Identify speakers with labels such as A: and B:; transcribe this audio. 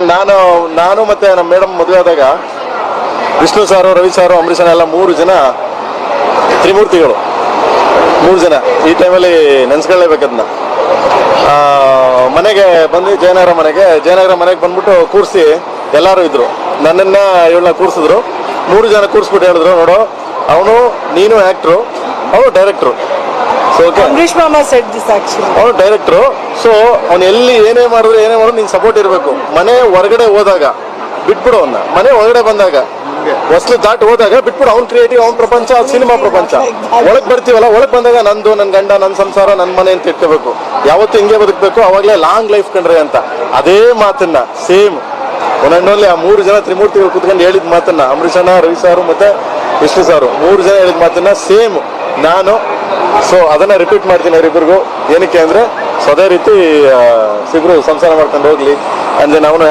A: ನಾನು ನಾನು ಮತ್ತೆ ನಮ್ಮ ಮೇಡಮ್ ಮದುವೆ ಆದಾಗ ವಿಷ್ಣು ಸಾರು ರವಿ ಸಾರು ಅಂಬರೀಷ್ ಎಲ್ಲ ಮೂರು ಜನ ತ್ರಿಮೂರ್ತಿಗಳು. ಮೂರು ಜನ. ಈ ಟೈಮಲ್ಲಿ ನೆನ್ಸ್ಕೊಳ್ಳೇಬೇಕದನ್ನ ಮನೆಗೆ ಬಂದು ಜಯನಗರ ಮನೆಗೆ ಜಯನಗರ ಮನೆಗೆ ಬಂದ್ಬಿಟ್ಟು ಕೂರಿಸಿ ಎಲ್ಲರೂ ಇದ್ರು. ನನ್ನನ್ನ ಇವಳನ್ನ ಕೂರಿಸಿದ್ರು. ಮೂರು ಜನ ಕೂರಿಸ್ಬಿಟ್ಟು ಹೇಳಿದ್ರು ನೋಡು ಅವನು ನೀನು ಆ್ಯಕ್ಟ್ರು ಅವನು ಡೈರೆಕ್ಟ್ರು ಸೊ ಅವನು ಡೈರೆಕ್ಟ್ರು ಸೊ ಅವನು ಎಲ್ಲಿ ಏನೇ ಮಾಡಿದ್ರು ಮಾಡಿದ್ರು ನಿನ್ ಸಪೋರ್ಟ್ ಇರಬೇಕು. ಮನೆ ಹೊರಗಡೆ ಹೋದಾಗ ಬಿಟ್ಬಿಡು ಅವನ್ನ ಮನೆ ಒಳಗಡೆ ಬಂದಾಗ, ಹೊಸ್ಲು ದಾಟ್ ಹೋದಾಗ ಬಿಟ್ಬಿಡು. ಅವ್ನ್ ಕ್ರಿಯೇಟಿವ್ ಅವ್ನ ಪ್ರಪಂಚ ಸಿನಿಮಾ ಪ್ರಪಂಚ. ಒಳಗ್ ಬರ್ತೀವಲ್ಲ, ಒಳಗ್ ಬಂದಾಗ ನಂದು, ನನ್ ಗಂಡ, ನನ್ ಸಂಸಾರ, ನನ್ ಮನೆ ಅಂತ ಇಟ್ಕೋಬೇಕು. ಯಾವತ್ತು ಹಿಂಗೆ ಬದುಕಬೇಕು, ಅವಾಗಲೇ ಲಾಂಗ್ ಲೈಫ್ ಕಂಡ್ರೆ ಅಂತ. ಅದೇ ಮಾತನ್ನ ಸೇಮ್ ಒಂದೊಂದಲ್ಲಿ ಆ ಮೂರು ಜನ ತ್ರಿಮೂರ್ತಿಗಳು ಕುತ್ಕೊಂಡು ಹೇಳಿದ ಮಾತನ್ನ ಅಮೃತ್ ರವಿ ಸಾರು ಮತ್ತೆ ವಿಷ್ಣು ಸಾರು. ಮೂರು ಜನ ಹೇಳಿದ ಮಾತನ್ನ ಸೇಮ್ ನಾನು. ಸೊ ಅದನ್ನ ರಿಪೀಟ್ ಮಾಡ್ತೀನಿ ಅವರಿಬ್ಬರಿಗೂ ಏನಕ್ಕೆ ಅಂದ್ರೆ ಸೊ ಅದೇ ರೀತಿ ಸಿಬ್ರು ಸಂಸಾರ ಮಾಡ್ಕೊಂಡು ಹೋಗ್ಲಿ. ಅಂದ್ರೆ ಅವನು